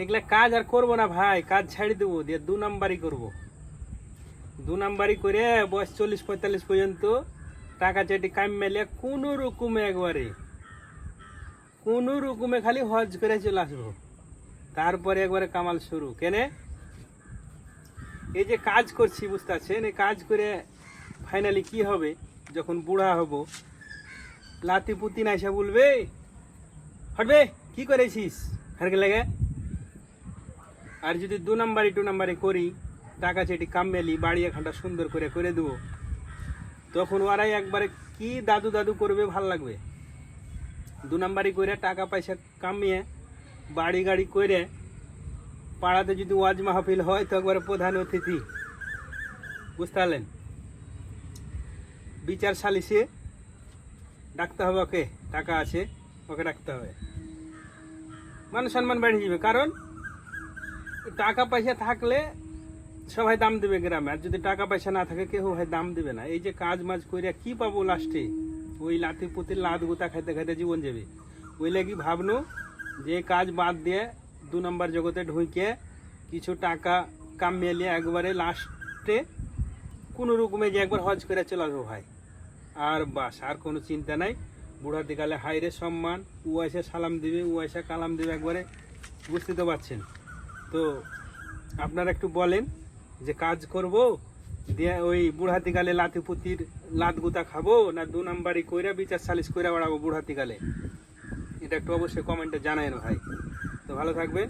এগুলা কাজ আর করব না ভাই, কাজ ছাড়ি দেবো, দিয়ে দু নাম্বারই করব। দু নাম্বারই করে বয়স চল্লিশ পঁয়তাল্লিশ পর্যন্ত টাকা চাটি কাম মেলে কোনো রকমে একবারে। কোনো রকমে খালি হজ করে চলে আসব। তারপরে একবারে কামাল শুরু। কেনে? এই যে কাজ করছি বুঝতে পারছেন এই কাজ করে ফাইনালি কি হবে? যখন বুড়া হব লাতি পুতি না এসে বলবে, হটবে, কি করেছিস? হারকে লাগে। আর যদি দু নাম্বারি টু নাম্বারি করি টাকা চেটি কাম মেলি বাড়ি এখানটা সুন্দর করে করে দেবো। তখন ওরাই একবারে কি দাদু দাদু করবে ভালো লাগবে। দু নাম্বারি করে টাকা পয়সা কামিয়ে বাড়ি গাড়ি করে পাড়াতে যদি ওয়াজ মাহফিল হয়, তো একবারে প্রধান অতিথি। বুঝতে পারলেন বিচার সালিসে ডাকতে হবে ওকে, টাকা আছে, ওকে ডাকতে হবে। মান সম্মান বেড়ে যাবে কারণ টাকা পয়সা থাকলে সবাই দাম দেবে গ্রামে। আর যদি টাকা পয়সা না থাকে কেউ ভাই দাম দেবে না। এই যে কাজ মাজ করে কি পাবো লাস্টে ওই লাথি পুতির লাদ গুতা খাইতে খাইতে জীবন যাবে। ওই লাগি ভাবনু, যে কাজ বাদ দিয়ে দু নম্বর জগতে ঢুকে কিছু টাকা কাম মেলিয়ে একবারে লাস্টে কোনো রকমে যে একবার হজ করে চলে আসব ভাই। আর বাস, আর কোনো চিন্তা নাই। বুড়া দিকালে হাইরে সম্মান, ও এসে সালাম দিবে, ও এসে কালাম দিবে একবারে। বুঝতে তো পারছেন। তো আপনারা একটু বলেন যে কাজ করব? দিয়ে ওই বুড়াতি গালে লাতি পুতির লাত গুতা খাব না দু নাম্বারই কইরা বিচার সালিশ কইরা বাড়াবো বুড়াতি গালে? এটা একটু অবশ্যই কমেন্টে জানায় ভাই। তো ভালো থাকবেন।